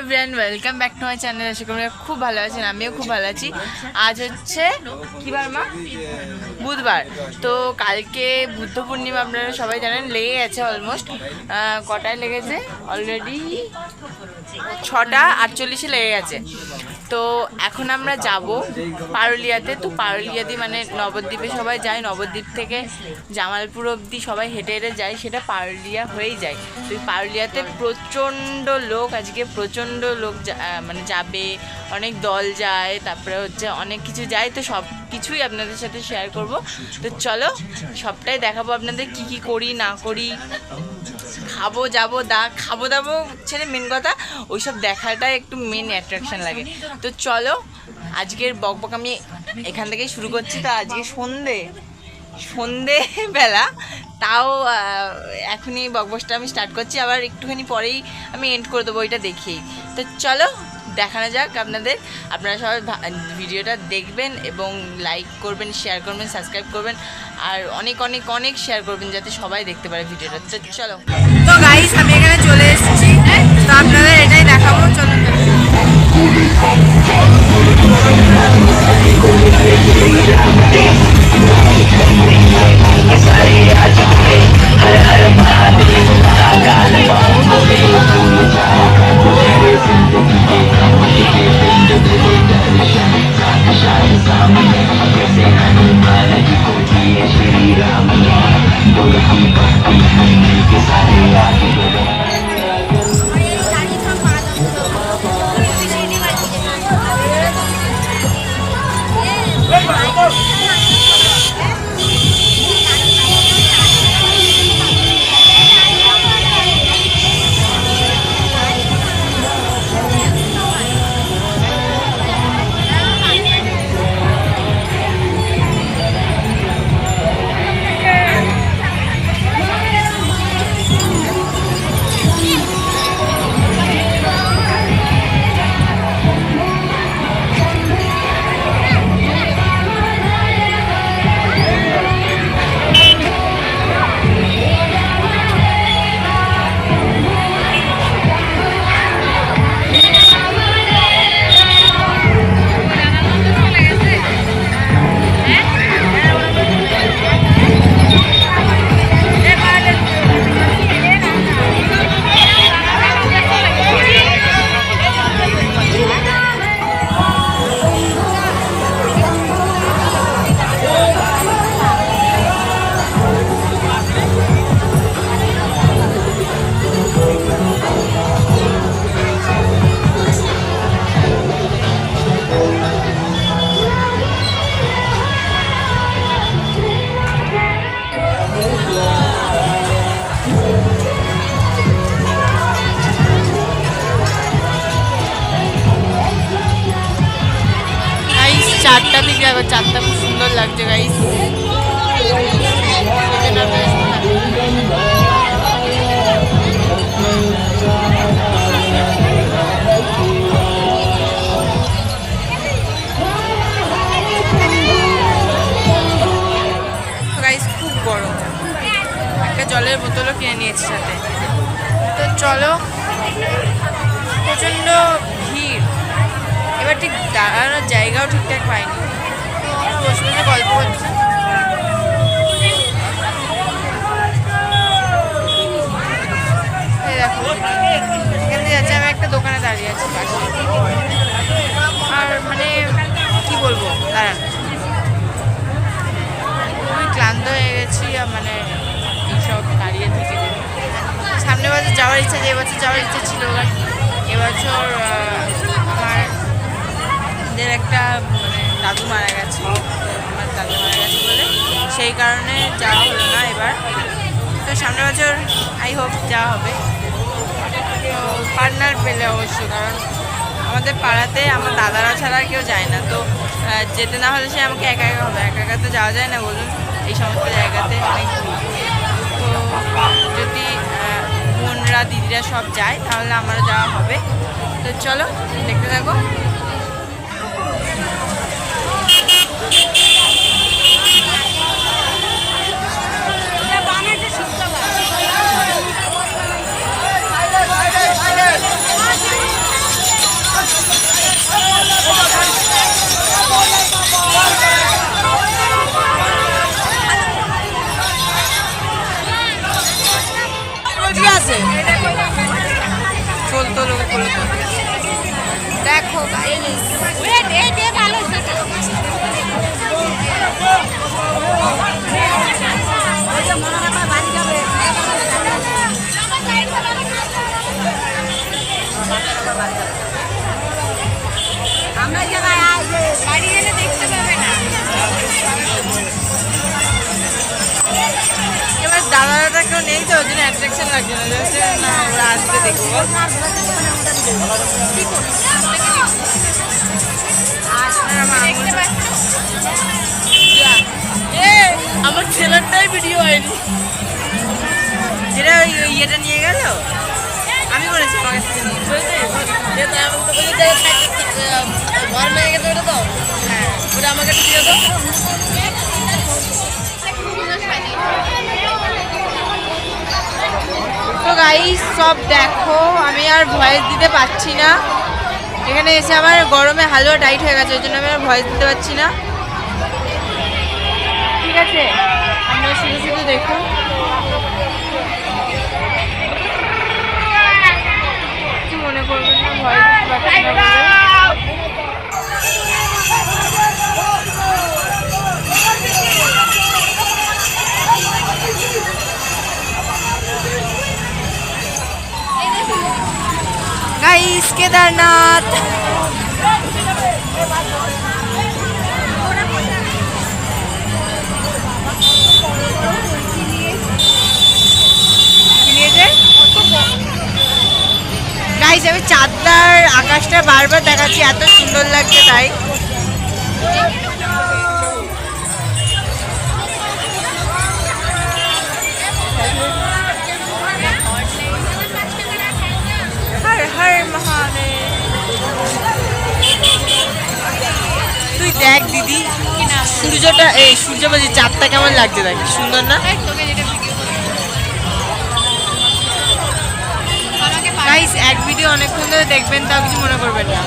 Everyone welcome back to my channel আশা করি খুব ভালো আছেন, আমিও খুব ভালো আছি। আজ হচ্ছে, কি বার মা? বুধবার। তো কালকে বুদ্ধ পূর্ণিমা, আপনারা সবাই জানেন, লেগে গেছে অলমোস্ট কটায় লেগেছে? অলরেডি ছটা আটচল্লিশে লেগে গেছে। তো এখন আমরা যাব পারুলিয়াতে। তো পারুলিয়াতে মানে নবদ্বীপে সবাই যায়, নবদ্বীপ থেকে জামালপুর অবধি সবাই হেঁটে হেঁটে যায়, সেটা পারুলিয়া হয়েই যায়। তো পারুলিয়াতে প্রচণ্ড লোক, আজকে প্রচণ্ড লোক মানে যাবে, অনেক দল যায়, তারপরে হচ্ছে অনেক কিছু যায়, তো সব কিছুই আপনাদের সাথে শেয়ার করব। তো চলো, সবটাই দেখাবো আপনাদের, কি কি করি, না করি। খাব যাব দা খাব দাবো ছেড়ে মেন কথা ওইসব দেখাটাই একটু মেন অ্যাট্রাকশন লাগে। তো চলো আজকের বকবক আমি এখান থেকেই শুরু করছি। তো আজকে সন্ধে সন্ধেবেলা তাও এখনই বকবসটা আমি স্টার্ট করছি। আবার একটুখানি পরেই আমি এন্ড করে দেবো ওইটা দেখেই। তো চলো দেখানো যাক আপনাদের। আপনারা সবাই ভিডিওটা দেখবেন এবং লাইক করবেন শেয়ার করবেন সাবস্ক্রাইব করবেন। আর অনেক অনেক অনেক শেয়ার করবেন যাতে সবাই দেখতে পারে ভিডিওটা। চলো। তো গাইস আমি এখানে চলে এসেছি। তো আপনাদের এটাই দেখাবো চলো I'm alone, but I'm back, and I'm in the case I'm alone. সুন্দর লাগছে গাইস খুব গরম। একটা জলের বোতলও কিনে নিয়েছি সাথে। তো চলো, প্রচণ্ড ভিড়। এবার ঠিক দাঁড়ানোর জায়গাও ঠিকঠাক পাইনি। দাঁড়িয়ে আছি আর মানে কি বলব দাঁড়ান খুবই ক্লান্ত হয়ে গেছি মানে এইসব দাঁড়িয়ে থেকে সামনে বছর যাওয়ার ইচ্ছা যে এবছর যাওয়ার ইচ্ছা ছিল এবছর আমার একটা মানে দাদু মারা গেছে। আমার দাদু মারা গেছে বলে। সেই কারণে যাওয়া হলো না এবার। তো সামনের বছর আই হোপ যাওয়া হবে। পার্টনার পেলে অবশ্যই কারণ আমাদের পাড়াতে আমার দাদারা ছাড়া কেউ যায় না। তো যেতে না হলে সে আমাকে একা একা হবে একা একা তো যাওয়া যায় না বলুন, এই সমস্ত জায়গাতে। অনেক তো যদি বোনরা, দিদিরা সব যায়, তাহলে আমারও যাওয়া হবে। তো চলো, দেখতে থাকো। ওই জন্য অ্যাট্রাকশন না আসবে আমার ছেলেরটাই ভিডিও হয়নি। যেটা ইয়েটা নিয়ে গেল? আমি করেছি আমাকে কাছ হয়ে নিয়ে গেছে ওটা তো। হ্যাঁ। ওটা আমাকে দিয়ে দাও। সব দেখো, আমি আর ভয়েস দিতে পারছি না। এখানে এসে আমার গরমে হালুয়া টাইট হয়ে গেছে, ওই জন্য আমি আর ভয়েস দিতে পারছি না। ঠিক আছে, আমরা শুধু শুধু দেখুন মনে করবেন না ভয়েস দিতে পারছি না কেদারনাথ। চাঁদার আমি আকাশটা বারবার দেখাচ্ছি এত সুন্দর লাগছে তাই। সূর্যটা এই সূর্য বলছি চাঁদটা কেমন লাগছে দেখ? সুন্দর না? গাইস এক ভিডিও অনেকক্ষণ ধরে দেখবেন তা কিছু মনে করবেন না।